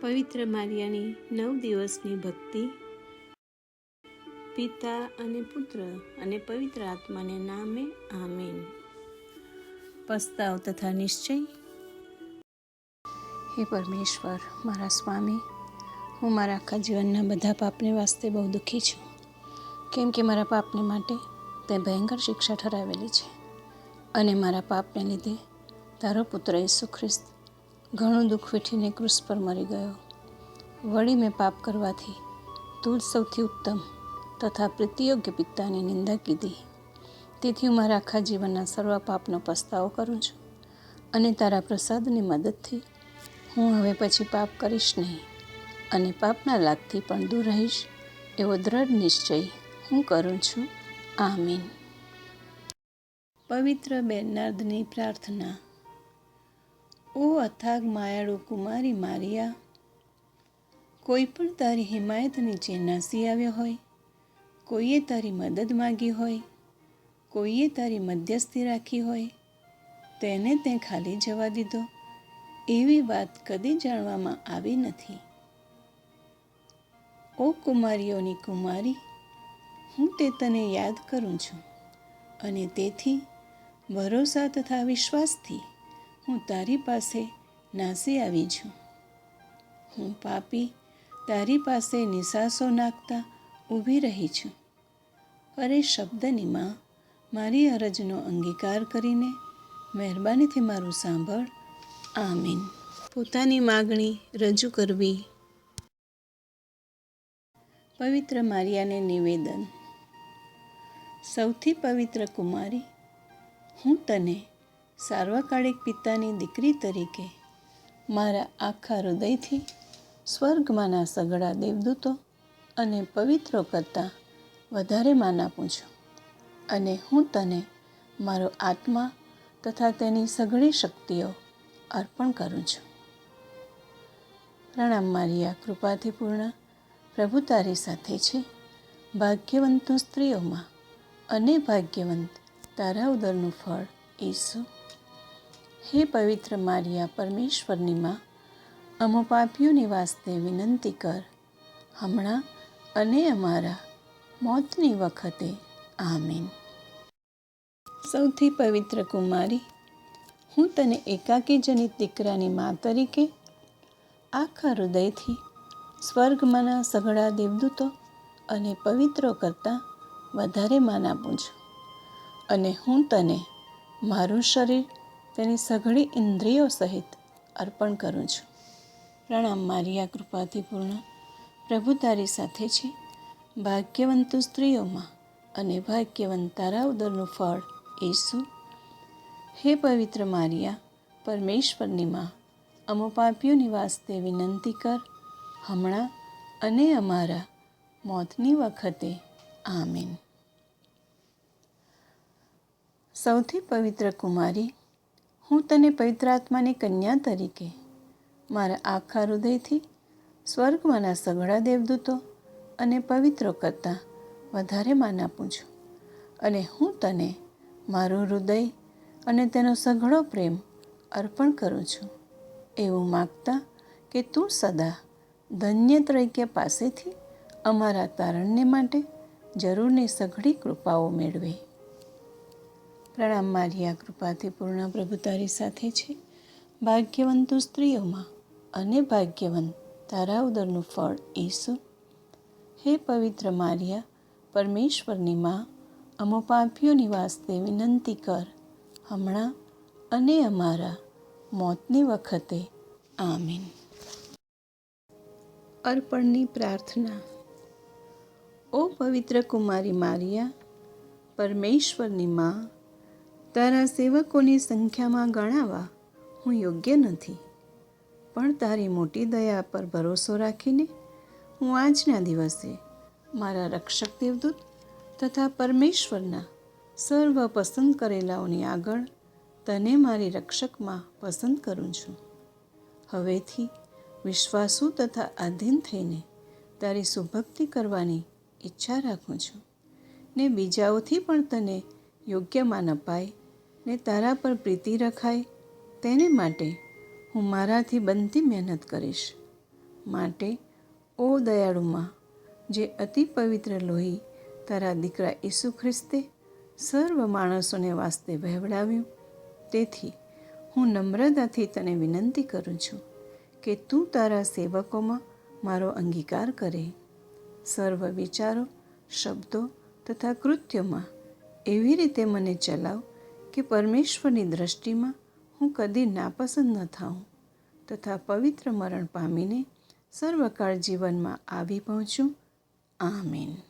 પવિત્ર મારિયાની નવ દિવસની ભક્તિ. પિતા અને પુત્ર અને પવિત્ર આત્માને નામે આમીન. પસ્તાવ તથા નિશ્ચય. હે પરમેશ્વર, મારા સ્વામી, હું મારા આખા જીવનના બધા પાપને વાસ્તે બહુ દુઃખી છું. કેમ કે મારા પાપને માટે તે ભયંકર શિક્ષા ઠરાવેલી છે. અને મારા પાપને લીધે તારો પુત્ર ઈસુ ખ્રિસ્ત ઘણું દુઃખ વેઠીને ક્રુસ પર મરી ગયો. વળી મેં પાપ કરવાથી તું સૌથી ઉત્તમ તથા પ્રીતિયોગ્ય પિતાની નિંદા કીધી. તેથી હું મારા આખા જીવનના સર્વ પાપનો પસ્તાવો કરું છું અને તારા પ્રસાદની મદદથી હું હવે પછી પાપ કરીશ નહીં અને પાપના લાગથી પણ દૂર રહીશ એવો દ્રઢ નિશ્ચય હું કરું છું. આમીન. પવિત્ર બેનાર્દની પ્રાર્થના. ઓ અથાગ માયાળુ કુમારી મારિયા, કોઈ પણ તારી હિમાયત નીચે નાસી આવ્યો હોય, કોઈએ તારી મદદ માગી હોય, કોઈએ તારી મધ્યસ્થી રાખી હોય, તેને તે ખાલી જવા દીધો. એવી વાત કદી જાણવામાં આવી નથી. ઓ કુમારીઓની કુમારી, હું તે તને યાદ કરું છું અને તેથી ભરોસા તથા વિશ્વાસથી હું તારી પાસે નાસી આવી છું. હું પાપી તારી પાસે નિશાસો નાખતા ઊભી રહી છું. અરે શબ્દની માં, મારી અરજનો અંગીકાર કરીને મહેરબાનીથી મારું સાંભળ. આમીન. પોતાની માગણી રજૂ કરવી. પવિત્ર મારિયાને નિવેદન. સૌથી પવિત્ર કુમારી, હું તને સાર્વકાળિક પિતાની દીકરી તરીકે મારા આખા હૃદયથી સ્વર્ગમાંના સઘળા દેવદૂતો અને પવિત્રો કરતાં વધારે માન આપું છું. અને હું તને મારો આત્મા તથા તેની સઘળી શક્તિઓ અર્પણ કરું છું. પ્રણામ મારિયા કૃપાથી પૂર્ણ પ્રભુ તારી સાથે છે. ભાગ્યવંતો સ્ત્રીઓમાં અને ભાગ્યવંત તારા ઉદરનું ફળ ઈસુ હે પવિત્ર મારિયા પરમેશ્વરની માં, અમો પાપીઓની વાસ્તે વિનંતી કર. હમણાં અને અમારા મોતની વખતે. આમીન. સૌથી પવિત્ર કુમારી, હું તને એકાકી જનિત દીકરાની મા તરીકે આખા હૃદયથી, સ્વર્ગમાંના સઘળા દેવદૂતો અને પવિત્રો કરતાં વધારે માન આપું છું. અને હું તને મારું શરીર તેની સઘળી ઇન્દ્રિયો સહિત અર્પણ કરું છું. પ્રણામ મારિયા કૃપાથી પૂર્ણ. પ્રભુ તારી સાથે છે. ભાગ્યવંત સ્ત્રીઓમાં અને ભાગ્યવંત તારા ઉદરનું ફળ ઈસુ. હે પવિત્ર મારિયા, પરમેશ્વરની માં, અમો પાપીઓની વાસ્તે વિનંતી કર. હમણાં અને અમારા મોતની વખતે. આમીન. સૌથી પવિત્ર કુમારી હું તને પવિત્ર આત્માની કન્યા તરીકે, મારા આખા હૃદયથી, સ્વર્ગમાંના સઘળા દેવદૂતો અને પવિત્રો કરતાં વધારે માન આપું છું. અને હું તને મારું હૃદય અને તેનો સઘળો પ્રેમ અર્પણ કરું છું. એવું માગતા કે તું સદા ધન્ય ત્રૈક્ય પાસેથી અમારા તારણને માટે જરૂરની સઘળી કૃપાઓ મેળવે. પ્રણામ મારિયા કૃપાથી પૂર્ણ પ્રભુ તારી સાથે છે. ભાગ્યવંતુ સ્ત્રીઓમાં અને ભાગ્યવંત તારા ઉદરનું ફળ ઈસુ. હે પવિત્ર મારિયા, પરમેશ્વરની માં, અમો પાપીઓની વાસ્તે વિનંતી કર. હમણાં અને અમારા મોતની વખતે. આમીન. અર્પણની પ્રાર્થના. ઓ પવિત્ર કુમારી મારિયા, પરમેશ્વરની માં તારા સેવકોની સંખ્યામાં ગણાવા હું યોગ્ય નથી. પણ તારી મોટી દયા પર ભરોસો રાખીને હું આજના દિવસે મારા રક્ષક દેવદૂત તથા પરમેશ્વરના સર્વ પસંદ કરેલાઓની આગળ તને મારી રક્ષકમાં પસંદ કરું છું. હવેથી વિશ્વાસુ તથા આધીન થઈને તારી સુભક્તિ કરવાની ઈચ્છા રાખું છું ને બીજાઓથી પણ તને યોગ્ય માન અપાય ને તારા પર પ્રીતિ રખાય, તેને માટે હું મારાથી બનતી મહેનત કરીશ. માટે, ઓ દયાળુમાં, જે અતિ પવિત્ર લોહી તારા દીકરા ઈસુ ખ્રિસ્તે સર્વ માણસોને વાસ્તે વહેવડાવ્યું, તેથી હું નમ્રતાથી તને વિનંતી કરું છું કે તું તારા સેવકોમાં મારો અંગીકાર કરે. સર્વ વિચારો, શબ્દો તથા કૃત્યોમાં એવી રીતે મને ચલાવ કે પરમેશ્વરની દ્રષ્ટિમાં હું કદી નાપસંદ ન થાઉં, તથા પવિત્ર મરણ પામીને સર્વકાળ જીવનમાં આવી પહોંચું. આમીન.